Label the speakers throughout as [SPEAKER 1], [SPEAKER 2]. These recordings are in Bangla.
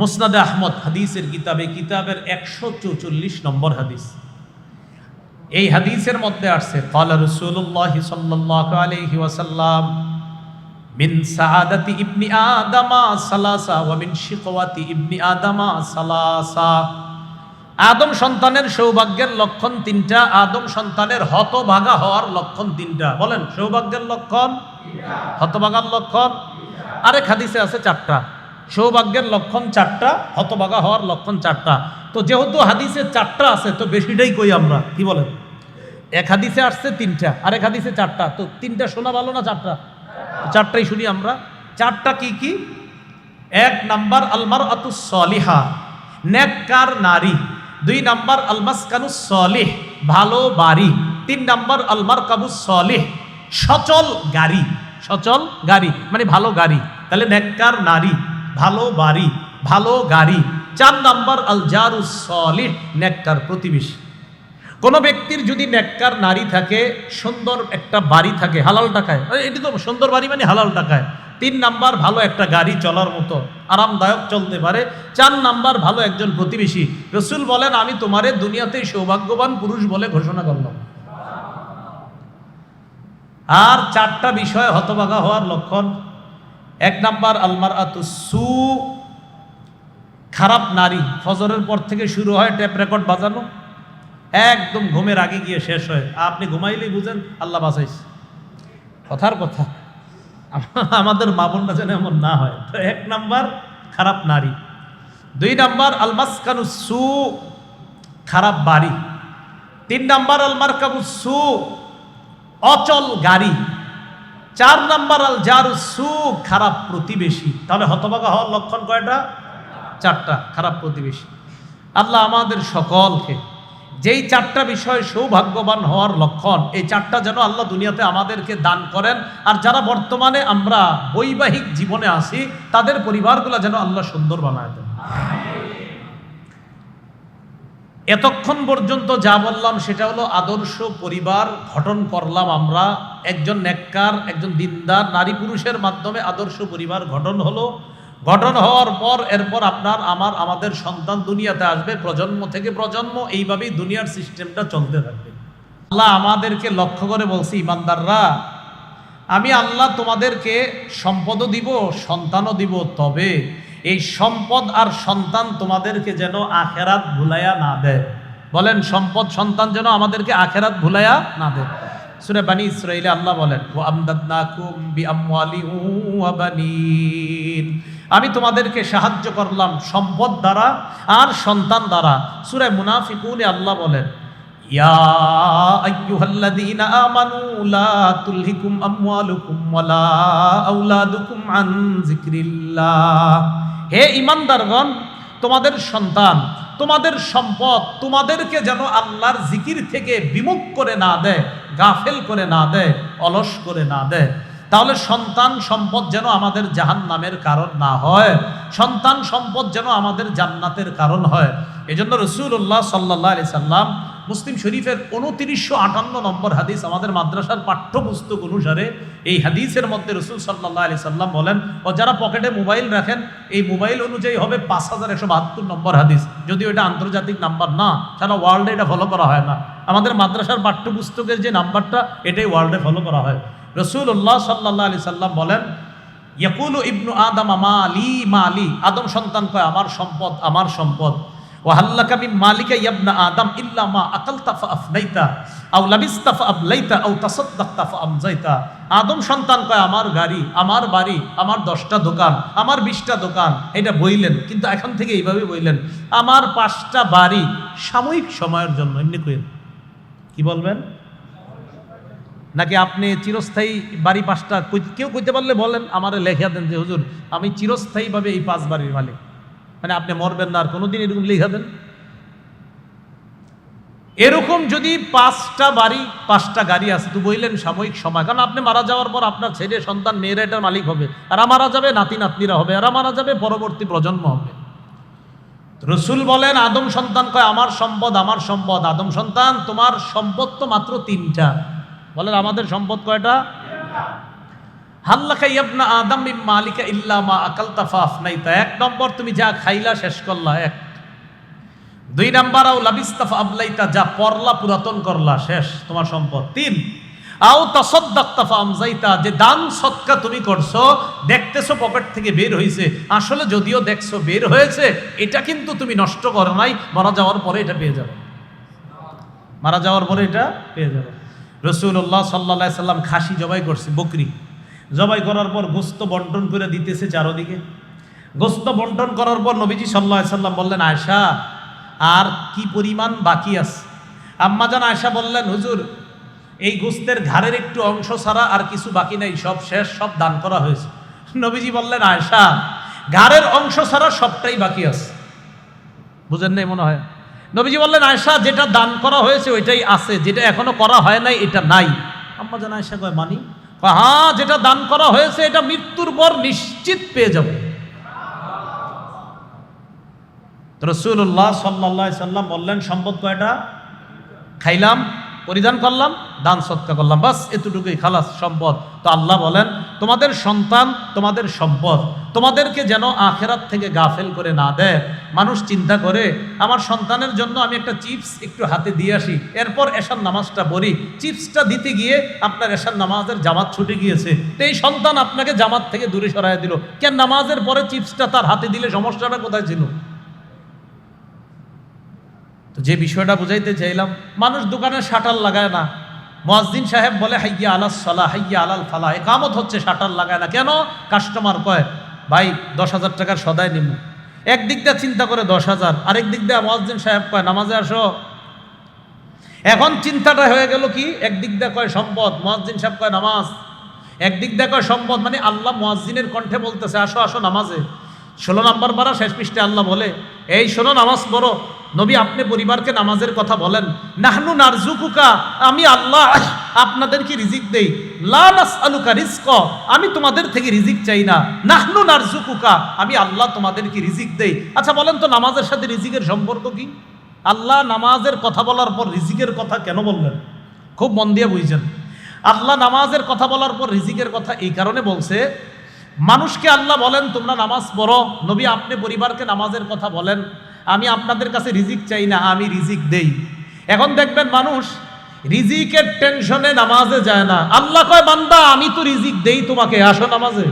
[SPEAKER 1] মুসনাদ আহমদ হাদিসের কিতাবে, কিতাবের একশো চৌচল্লিশ নম্বর হাদিস। এই হাদিসের মধ্যে আসছে, কালা রসুল্লাহ সাল্লাহ আলহি ওয়াসাল্লাম, মিন সাহাদাতি ইবনি আদামা সালাসা ওয়া মিন শিকওয়াতি ইবনি আদামা সালাসা। আদম সন্তানের সৌভাগ্যের লক্ষণ তিনটা, আদম সন্তানের হতভাগা হওয়ার লক্ষণ তিনটা। বলেন, সৌভাগ্যের লক্ষণ, হতভাগার লক্ষণ। আরেক হাদিসে আছে চারটা। সৌভাগ্যের লক্ষণ চারটা, হতভাগা হওয়ার লক্ষণ চারটা। তো যেহেতু হাদিসে চারটা আছে, তো বেশিটাই কই আমরা? কি বলেন? এক হাদিসে আসছে তিনটা আর এক হাদিসে চারটা। তো তিনটা শোনা ভালো না চারটা? চারটাই শুনি আমরা। চারটা কি কি? এক নাম্বার আলমার আতু সলিহা, নেককার নারী। দুই নাম্বার, আলমাসকানু সলিহ, ভালো বাড়ি। তিন নাম্বার আলমার কাবু সলিহ, সচল গাড়ি। সচল গাড়ি মানে ভালো গাড়ি। তাহলে নেককার নারী। ভালো বাড়ি, ভালো গাড়ি। চার নাম্বার আল জারু সলিহ নেককার প্রতিবেশী। কোনো ব্যক্তির যদি নেককার নারী থাকে, সুন্দর একটা বাড়ি থাকে, হালাল টাকায়। এটি তো সুন্দর বাড়ি মানে হালাল টাকায়। তিন নাম্বার ভালো একটা গাড়ি চলার মতো, আরামদায়ক চলতে পারে। চার নাম্বার ভালো একজন প্রতিবেশী। রসুল বলেন, আমি তোমারে দুনিয়াতেই সৌভাগ্যবান পুরুষ বলে ঘোষণা করলাম। আর চারটা বিষয় হতবাগা হওয়ার লক্ষণ এক নাম্বার আলমার সু, খারাপ নারী। ফজরের পর থেকে শুরু হয় ট্যাপ রেকর্ড বাজানো। একদম ঘুমের আগে গিয়ে শেষ হয়। আপনি ঘুমাইলেই বুঝেন, আল্লাহ বাঁচাইছে। কথার কথা, আমাদের মা বোনরা যেন এমন না হয়। তো এক নাম্বার, খারাপ নারী। দুই নাম্বার, আলমাসকানু সু, খারাপ বাড়ি। তিন নাম্বার আলমার কাবু সু, অচল গাড়ি। চার নাম্বার আল জারু সু, খারাপ প্রতিবেশী। তাহলে হতবাগা হওয়ার লক্ষণ কয়টা? চারটা, খারাপ প্রতিবেশী। আল্লাহ আমাদের সকলকে যেই চারটা বিষয় সৌভাগ্যবান হওয়ার লক্ষণ, এই চারটা যেন আল্লাহ দুনিয়াতে আমাদেরকে দান করেন। আর যারা বর্তমানে আমরা বৈবাহিক জীবনে আসি তাদের পরিবারগুলো যেন আল্লাহ সুন্দর বানায় দেন। এতক্ষণ পর্যন্ত যা বললাম সেটা হলো আদর্শ পরিবার গঠন করলাম আমরা। একজন নেককার, একজন দিনদার, নারী পুরুষের মাধ্যমে আদর্শ পরিবার গঠন হলো। গঠন হওয়ার পর, এরপর আপনার, আমার, আমাদের সন্তান দুনিয়াতে আসবে, প্রজন্ম থেকে প্রজন্ম, এইভাবেই দুনিয়ার সিস্টেমটা চলতে থাকবে। আল্লাহ আমাদেরকে লক্ষ্য করে বলছি, ইমানদাররা, আমি আল্লাহ তোমাদেরকে সম্পদও দিব, সন্তানও দিব, তবে এই সম্পদ আর সন্তান তোমাদেরকে যেন আখেরাত ভুলাইয়া না দেয়। বলেন, সম্পদ, সন্তান যেন আমাদেরকে আখেরাত ভুলাইয়া না দেয়। সুরে বানি ইসরাইলে আল্লাহ বলেন বানিন। আমি তোমাদেরকে সাহায্য করলাম সম্পদ দ্বারা আর সন্তান দ্বারা। সুরে মুনাফিকুনে আল্লাহ বলেন, ইয়া আমানু লা আন হে ঈমানদারগণ তোমাদের সন্তান, তোমাদের সম্পদ, তোমাদেরকে যেন আল্লাহর জিকির থেকে বিমুখ করে না দেয়, গাফেল করে না দেয়, অলস করে না দেয়। তাহলে সন্তান সম্পদ যেন আমাদের জাহান নামের কারণ না হয়, সন্তান সম্পদ যেন আমাদের জান্নাতের কারণ হয়। এজন্য রসুল্লাহ সাল্লাহ আলি সাল্লাম মুসলিম শরীফের উনত্রিশশো আটান্ন নম্বর হাদিস আমাদের মাদ্রাসার পাঠ্যপুস্তক অনুসারে এই হাদিসের মধ্যে রসুল সাল্লাহ আলি সাল্লাম বলেন, ও যারা পকেটে মোবাইল রাখেন, এই মোবাইল অনুযায়ী হবে পাঁচ হাজার একশো বাহাত্তর নম্বর হাদিস। যদিও এটা আন্তর্জাতিক নাম্বার না সারা ওয়ার্ল্ডে এটা ফলো করা হয় না? আমাদের মাদ্রাসার পাঠ্যপুস্তকের যে নাম্বারটা, এটাই ওয়ার্ল্ডে ফলো করা হয়। রসুল্লাহ সাল্লাহ আলি সাল্লাম বলেন, ইয়াকুলু ইবনু আদম মালি মালি আদম সন্তান কয়, আমার সম্পদ আমার সম্পদ। ওয়াহাল্লাকা মিন মালিকা ইয়াবনা আদম ইল্লা মা আকালতা ফা আফনাইতা, আও লাবিস্তা ফা আবলাইতা, আও তাসাদ্দাকতা ফা আদম সন্তান কয়, আমার গাড়ি, আমার বাড়ি, আমার দশটা দোকান, আমার বিশটা দোকান। এটা বইলেন, কিন্তু এখন থেকে এইভাবে বইলেন, আমার পাঁচটা বাড়ি সাময়িক সময়ের জন্য। এমনি কইলেন কি বলবেন? নাকি আপনি চিরস্থায়ী বাড়ি পাঁচটা কেউ কইতে পারলে বলেন, আমার লেখা দেন যে, হুজুর, আমি চিরস্থায়ীভাবে এই পাঁচ বাড়ির মালিক। মানে আপনি মরবেন না আর কোনোদিন এরকম লিখাবেন এরকম যদি পাঁচটা বাড়ি, পাঁচটা গাড়ি আছে, তো বললেন সাময়িক সময়। কারণ আপনি মারা যাওয়ার পর আপনার ছেলে, সন্তান, মেয়েরা এটার মালিক হবে। আর মারা যাবে, নাতি, নাতনিরা হবে। আর মারা যাবে, পরবর্তী প্রজন্ম হবে। রসুল বলেন, আদম সন্তান কয়, আমার সম্পদ আমার সম্পদ। আদম সন্তান, তোমার সম্পদ তো মাত্র তিনটা। বলেন, আমাদের সম্পদ কয়টা? হাল্লাকা ইয়াবনা আদম মিম মালিকা ইল্লা মা আকালতা ফাফনাইতা এক নম্বর, তুমি যা খাইলা শেষ করলা, এক। দুই নাম্বার, আও লাবিস্তাফা আবলাইতা, যা পরলা পুরাতন করলা, শেষ, তোমার সম্পদ। তিন, আও তাসাদ্দাক্তাফা আমজাইতা, যে দান সৎকা তুমি করছ, দেখতেছো পকেট থেকে বের হয়েছে আসলে যদিও দেখছ বের হয়েছে, এটা কিন্তু তুমি নষ্ট করো নাই, মারা যাওয়ার পরে এটা পেয়ে যাবে। মারা যাওয়ার পরে এটা পেয়ে যাবে। রসুল্লাহ সাল্লা সাল্লাম খাসি জবাই করছে, বকরি। জবাই করার পর গোস্ত বন্টন করে দিতেছে চারোদিকে। গোস্ত বন্টন করার পর নবীজি সাল্লাহ সাল্লাম বললেন আয়সা আর কি পরিমাণ বাকি আছে? আম্মাজান আয়সা বললেন, হুজুর, এই গোস্তের ঘাড়ের একটু অংশ ছাড়া আর কিছু বাকি নাই, সব শেষ, সব দান করা হয়েছে। নবীজি বললেন আয়সা ঘাড়ের অংশ ছাড়া সবটাই বাকি আছে। বুঝেন নাই মনে হয়? নবীজি বললেন আয়সা যেটা দান করা হয়েছে ওইটাই আছে, যেটা এখনও করা হয় নাই, এটা নাই। আম্মা জান আয়সা কয়, মানি? হ্যাঁ যেটা দান করা হয়েছে, এটা মৃত্যুর পর নিশ্চিত পেয়ে যাবে। রসুল্লাহ সাল্লাহ সাল্লাম বললেন, সম্পদ কয়টা? খাইলাম। পরিধান করলাম, দান সৎকা করলাম। বাস এতটুকুই, খালাস, সম্পদ। তো আল্লাহ বলেন, তোমাদের সন্তান তোমাদের সম্পদ। তোমাদেরকে যেন আখেরাত থেকে গাফেল করে না দেয়। মানুষ চিন্তা করে, আমার সন্তানের জন্য আমি একটা চিপস একটু হাতে দিয়ে আসি, এরপর এশার নামাজটা পড়ি। চিপসটা দিতে গিয়ে আপনার এশার নামাজের জামাত ছুটে গিয়েছে। তো এই সন্তান আপনাকে জামাত থেকে দূরে সরাই দিল। কেন নামাজের পরে চিপসটা তার হাতে দিলে সমস্যাটা কোথায় ছিল? তো যে বিষয়টা বুঝাইতে চাইলাম, মানুষ দোকানে শাটার লাগায় না। মোয়াজ্জিন সাহেব বলে, হাইয়া আলাস সালা, হাইয়া আলাল ফালা। একামত হচ্ছে শাটার লাগায় না। কেন? কাস্টমার কয়, ভাই, দশ হাজার টাকার সদায় নিব একদিক দিয়ে চিন্তা করে দশ হাজার, আরেক দিক দিয়ে মোয়াজ্জিন সাহেব কয়, নামাজে আসো। এখন চিন্তাটা হয়ে গেল কি? একদিক দিয়ে কয়, সম্পদ। মোয়াজ্জিন সাহেব কয়, নামাজ। একদিক দিয়ে কয়, সম্পদ। মানে আল্লাহ মোয়াজ্জিনের কণ্ঠে বলতেছে, আসো আসো নামাজে। ষোলো নাম্বার পারা শেষ পৃষ্ঠে আল্লাহ বলে এই শোনো, নামাজ পড়ো। নবী, আপনি পরিবারকে নামাজের কথা বলেন। নাহনু নারজুকুকা, আমি আল্লাহ আপনাদেরকে রিজিক দেই? লা নাসআলুকা রিজক, আমি তোমাদের থেকে রিজিক চাই না। নাহনু নারজুকুকা, আমি আল্লাহ তোমাদেরকে রিজিক দেই? আচ্ছা বলেন তো, নামাজের সাথে রিজিকের সম্পর্ক কি? আল্লাহ নামাজের কথা বলার পর রিজিকের কথা কেন বললেন? খুব মন দিয়ে বুঝছেন। আল্লাহ নামাজের কথা বলার পর রিজিকের কথা এই কারণে বলছে মানুষকে আল্লাহ বলেন, তোমরা নামাজ পড়ো। নবী, আপনি পরিবারকে নামাজের কথা বলেন। আমি আপনাদের কাছে রিজিক চাই না, আমি রিজিক দেই। এখন দেখবেন মানুষ রিজিকের টেনশনে নামাজে যায় না। আল্লাহ কয়, বান্দা, আমি তো রিজিক দেই তোমাকে, আসো নামাজে।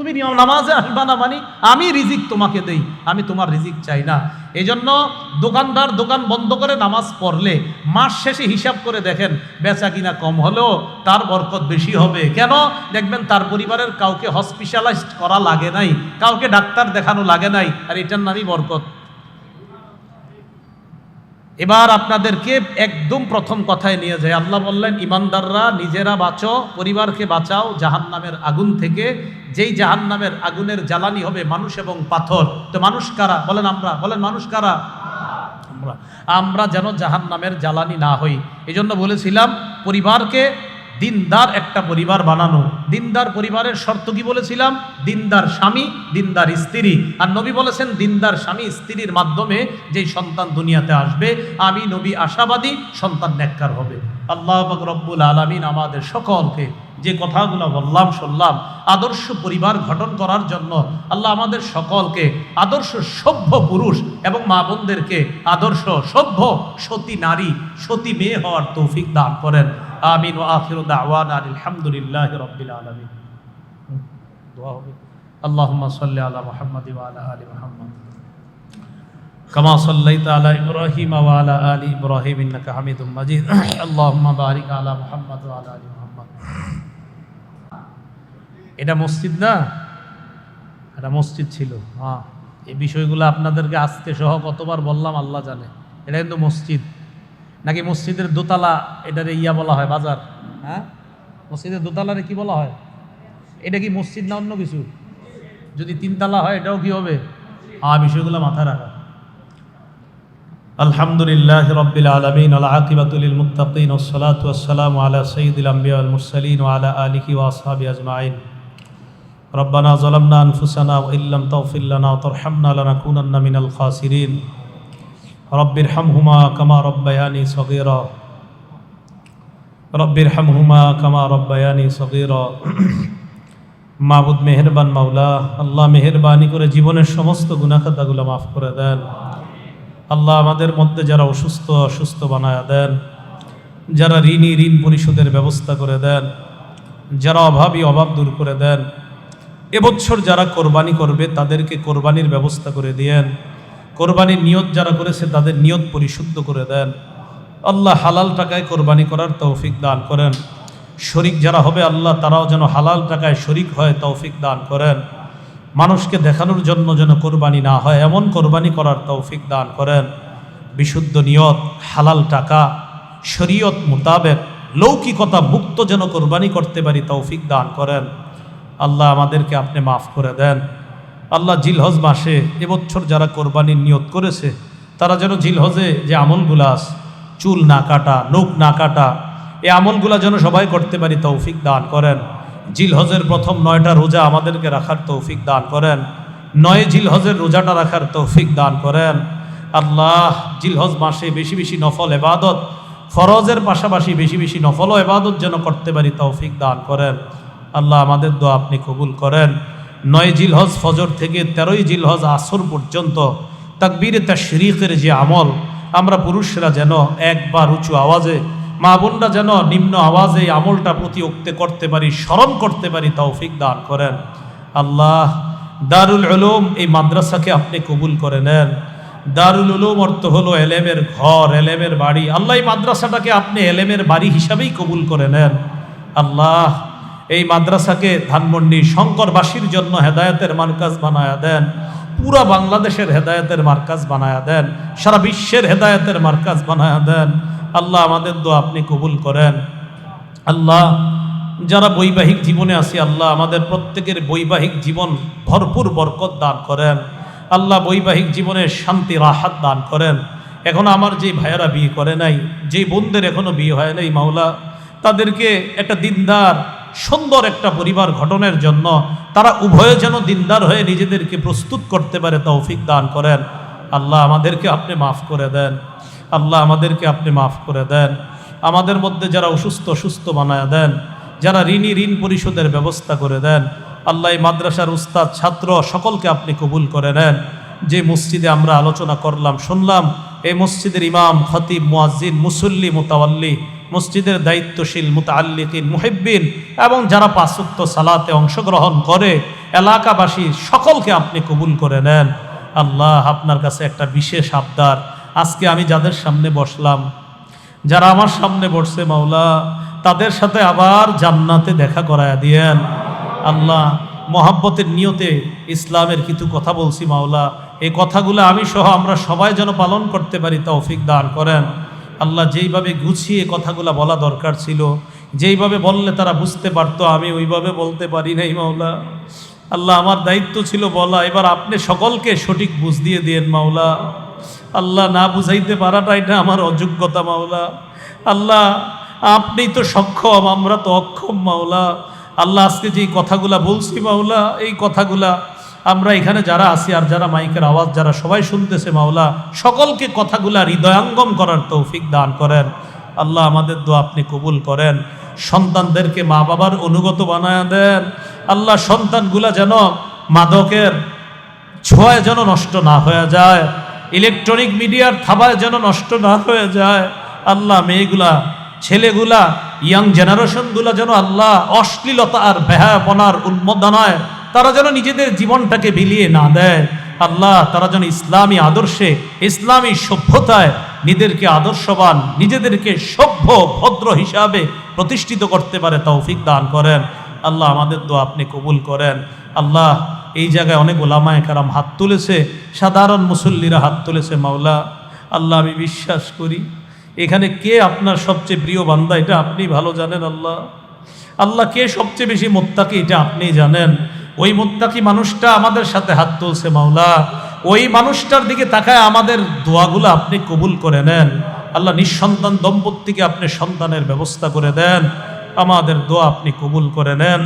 [SPEAKER 1] তুমি নিয়ম নামাজে আসবা না মানি, আমি রিজিক তোমাকে দেই, আমি তোমার রিজিক চাই না। এই জন্য দোকানদার দোকান বন্ধ করে নামাজ পড়লে, মাস শেষে হিসাব করে দেখেন, বেচা কিনা কম হলেও তার বরকত বেশি হবে। কেন? দেখবেন তার পরিবারের কাউকে হসপিটালাইজড করা লাগে নাই, কাউকে ডাক্তার দেখানো লাগে নাই, আর এটার নামই বরকত। এবার আপনাদেরকে একদম প্রথম কথায় নিয়ে যায়। আল্লাহ বললেন, ইমানদাররা, নিজেরা বাঁচো, পরিবারকে বাঁচাও জাহান নামের আগুন থেকে। যেই জাহান নামের আগুনের জ্বালানি হবে মানুষ এবং পাথর। তো মানুষ কারা? বলেন আমরা। বলেন মানুষ কারা? আমরা। আমরা যেন জাহান নামের জ্বালানি না হই। এই জন্য বলেছিলাম, পরিবারকে দিনদার একটা পরিবার বানানো। দিনদার পরিবারের শর্ত কি বলেছিলাম? দিনদার স্বামী, দিনদার স্ত্রী। আর নবী বলেছেন, দিনদার স্বামী স্ত্রীর মাধ্যমে যেই সন্তান দুনিয়াতে আসবে, আমি নবী আশাবাদী, সন্তান নেককার হবে। আল্লাহ রব্বুল আলমিন আমাদের সকলকে যে কথাগুলো বললাম, শুনলাম, আদর্শ পরিবার গঠন করার জন্য আল্লাহ আমাদের সকলকে আদর্শ সভ্য পুরুষ এবং মা বোনদেরকে আদর্শ সভ্য সতী নারী, সতী মেয়ে হওয়ার তৌফিক দান করেন। আমিন ও আখির দাওয়ান আলহামদুলিল্লাহ রব্বিল আলমিন দোয়া হবে اللهم صل على محمد وعلى ال محمد كما صليت على ابراهيم وعلى ال ابراهيم انك حميد مجيد اللهم بارك على محمد وعلى ال محمد এটা মসজিদ না এটা মসজিদ ছিল হ্যাঁ এই বিষয়গুলো আপনাদেরকে আজকে সহ কতবার বললাম আল্লাহ জানে এটা কিন্তু মসজিদ নাকি মসজিদের দোতলা এটারে ইয়া বলা হয় বাজার হ্যাঁ মসজিদের দোতলারে কি বলা হয় এটা কি মসজিদ না অন্য কিছু যদি তিনতলা হয় এটাও কি হবে আ বিষয়গুলো মাথায় রাখা আলহামদুলিল্লাহ রব্বিল আলমিন আলাকিবাতুল মুত্তাকিন ওসলাত ওসালাম আলা সঈদুল আম্বিয়া মুরসালিন আলা আলিহি ওয়াসহাবি আজমাইন ربنا ظلمنا أنفسنا وإن لم تغفر لنا وترحمنا لنكونن من الخاسرين রব্বির হামহুমা কামা রব্বায়ানি সগীর রব্বির হামহুমা কামা রব্বায়ানি সগীর মাহবুদ মেহেরবান মাওলা, আল্লাহ মেহরবানি করে জীবনের সমস্ত গুনাখাতাগুলো মাফ করে দেন। আল্লাহ আমাদের মধ্যে যারা অসুস্থ অসুস্থ বানায় দেন। যারা ঋণী ঋণ পরিশোধের ব্যবস্থা করে দেন। যারা অভাবী অভাব দূর করে দেন। এবছর যারা কোরবানি করবে, তাদেরকে কোরবানির ব্যবস্থা করে দিয়েন। কোরবানির নিয়ত যারা করেছে তাদের নিয়ত পরিশুদ্ধ করে দেন। আল্লাহ হালাল টাকায় কোরবানি করার তৌফিক দান করেন। শরিক যারা হবে আল্লাহ, তারাও যেন হালাল টাকায় শরিক হয় তৌফিক দান করেন। মানুষকে দেখানোর জন্য যেন কোরবানি না হয়, এমন কোরবানি করার তৌফিক দান করেন। বিশুদ্ধ নিয়ত, হালাল টাকা, শরীয়ত মোতাবেক লৌকিকতা মুক্ত যেন কোরবানি করতে পারি তৌফিক দান করেন। আল্লাহ আমাদেরকে আপনি মাফ করে দেন। আল্লাহ জিলহজ মাসে এবছর যারা কোরবানির নিয়ত করেছে, তারা যেন জিলহজে যে আমলগুলো আছে চুল না কাটা, নখ না কাটা এই আমলগুলো যেন সবাই করতে পারি তৌফিক দান করেন। জিলহজের প্রথম নয়টা রোজা আমাদেরকে রাখার তৌফিক দান করেন। নয় জিলহজের রোজাটা রাখার তৌফিক দান করেন। আল্লাহ, জিলহজ মাসে বেশি বেশি নফল এবাদত, ফরজের পাশাপাশি বেশি বেশি নফল এবাদত যেন করতে পারি তৌফিক দান করেন। আল্লাহ আমাদের দোয়া আপনি কবুল করেন। নয় জিলহজ ফজর থেকে তেরোই জিলহজ আসর পর্যন্ত তাকবীর তাশরিকের যে আমল, আমরা পুরুষরা যেন একবার উঁচু আওয়াজে, মা বোনরা যেন নিম্ন আওয়াজে আমলটা প্রতি উক্তে করতে পারি, স্মরণ করতে পারি, তৌফিক দান করেন। আল্লাহ, দারুল উলুম এই মাদ্রাসাকে আপনি কবুল করে নেন। দারুল উলুম অর্থ হলো এলেমের ঘর, এলেমের বাড়ি। আল্লাহ এই মাদ্রাসাটাকে আপনি এলেমের বাড়ি হিসাবেই কবুল করে নেন। আল্লাহ এই মাদ্রাসাকে ধানমন্ডি শঙ্করবাসীর জন্য হেদায়েতের মার্কাজ বানায়া দেন, পুরা বাংলাদেশের হেদায়তের মার্কাজ বানায়া দেন, সারা বিশ্বের হেদায়েতের মার্কাজ বানায়া দেন। আল্লাহ আমাদের দোয়া আপনি কবুল করেন। আল্লাহ, যারা বৈবাহিক জীবনে আছি, আল্লাহ আমাদের প্রত্যেকের বৈবাহিক জীবন ভরপুর বরকত দান করেন। আল্লাহ বৈবাহিক জীবনে শান্তি, রাহাত দান করেন। এখন আমার যে ভাইয়েরা বিয়ে করে নাই, যে বোনদের এখনও বিয়ে হয় নাই, মাওলা, তাদেরকে একটা দিনদার সুন্দর একটা পরিবার গঠনের জন্য তারা উভয়ে যেন দিনদার হয়ে নিজেদেরকে প্রস্তুত করতে পারে, তৌফিক দান করেন। আল্লাহ আমাদেরকে আপনি মাফ করে দেন। আল্লাহ আমাদেরকে আপনি মাফ করে দেন। আমাদের মধ্যে যারা অসুস্থ, সুস্থ বানায় দেন। যারা ঋণী, ঋণ পরিশোধের ব্যবস্থা করে দেন। আল্লাহ মাদ্রাসার উস্তাদ, ছাত্র সকলকে আপনি কবুল করে নেন। যে মসজিদে আমরা আলোচনা করলাম, শুনলাম, এই মসজিদের ইমাম, খতিব, মুয়াজ্জিন, মুসল্লি, মোতাওয়াল্লি মসজিদের দায়িত্বশীল মুতাল্লিকিন মুহিব্বিন এবং যারা পাঁচক্ত সালাতে অংশগ্রহণ করে, এলাকাবাসী সকলকে আপনি কবুল করে নেন। আল্লাহ আপনার কাছে একটা বিশেষ আবদার। আজকে আমি যাদের সামনে বসলাম, যারা আমার সামনে বসছে মাওলা, তাদের সাথে আবার জান্নাতে দেখা করায় দিয়েন। আল্লাহ মহাব্বতের নিয়তে ইসলামের কিছু কথা বলছি মাওলা। এই কথাগুলো আমি সহ আমরা সবাই যেন পালন করতে পারি, তৌফিক দান করেন। আল্লাহ যেইভাবে গুছিয়ে কথাগুলো বলা দরকার ছিল, যেইভাবে বললে তারা বুঝতে পারতো, আমি ওইভাবে বলতে পারি নাই মাওলা। আল্লাহ আমার দায়িত্ব ছিল বলা, এবার আপনি সকলকে সঠিক বুঝ দিয়ে দিয়েন মাওলা। আল্লাহ না বুঝাইতে পারাটাই না আমার অযোগ্যতা মাওলা। আল্লাহ, আপনি তো সক্ষম, আমরা তো অক্ষম মাওলা। আল্লাহ আজকে যে কথাগুলা বলছি মাওলা, এই কথাগুলা আমরা এখানে যারা আছি আর যারা মাইকের আওয়াজ, যারা সবাই শুনতেছে, মাওলা, সকলকে কথাগুলা হৃদয়াঙ্গম করার তৌফিক দান করেন। আল্লাহ আমাদের দোয়া আপনি কবুল করেন। সন্তানদেরকে মা বাবার অনুগত বানায় দেন। আল্লাহ সন্তানগুলা যেন মাদকের ছোঁয়ায় যেন নষ্ট না হয়ে যায়। ইলেকট্রনিক মিডিয়ার থাবায় যেন নষ্ট না হয়ে যায়। আল্লাহ মেয়েগুলা, ছেলেগুলা, ইয়াং জেনারেশনগুলা যেন আল্লাহ অশ্লীলতা আর বেহায়াপনার উন্মোদনায় তারা যেন নিজেদের জীবনটাকে বিলিয়ে না দেয়। আল্লাহ তারা যেন ইসলামী আদর্শে, ইসলামী সভ্যতায় নিজেদেরকে আদর্শবান, নিজেদেরকে সভ্য, ভদ্র হিসাবে প্রতিষ্ঠিত করতে পারে তৌফিক দান করেন। আল্লাহ আমাদের দোয়া আপনি কবুল করেন। আল্লাহ এই জায়গায় অনেক ওলামায় কারাম হাত তুলেছে, সাধারণ মুসল্লিরা হাত তুলেছে, মাওলা, আল্লাহ আমি বিশ্বাস করি, এখানে কে আপনার সবচেয়ে প্রিয় বান্দা এটা আপনি ভালো জানেন, আল্লাহ। আল্লাহ কে সবচেয়ে বেশি মোত্তাকি এটা আপনি জানেন। ওই মোত্তাকি মানুষটা আমাদের সাথে হাত তুলছে মাওলা। ওই মানুষটার দিকে তাকায় আমাদের দোয়াগুলো আপনি কবুল করে নেন। আল্লাহ নিঃসন্তান দম্পতিকে আপনি সন্তানের ব্যবস্থা করে দেন। আমাদের দোয়া আপনি কবুল করে নেন।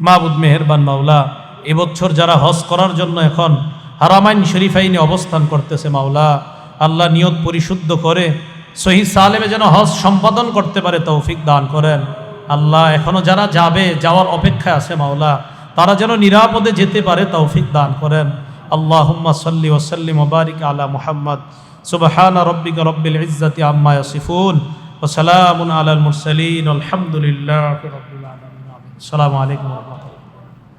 [SPEAKER 1] মাহবুদ মেহেরবান মাওলা, এবছর যারা হজ করার জন্য এখন হারামাইন শরীফাইনে অবস্থান করতেছে মাওলা, আল্লাহ নিয়ত পরিশুদ্ধ করে সহি সালেমে যেন হজ সম্পাদন করতে পারে তৌফিক দান করেন। আল্লাহ এখনও যারা যাবে, যাওয়ার অপেক্ষায় আছে মাওলা, তারা যেন নিরাপদে যেতে পারে, তৌফিক দান করেন। আল্লাহ সাল্লি ওসাল্লিম ওবারিক আলা মুহাম্মদ। সুবহান রব্বিক রব্বিল ইজ্জাতি আম্মা ইয়াসিফুন। ওয়া সালামুন আলাল মুরসালিন। আলহামদুলিল্লাহি রাব্বিল আলামিন। আসসালামু আলাইকুম ওয়া রাহমাতুল্লাহ।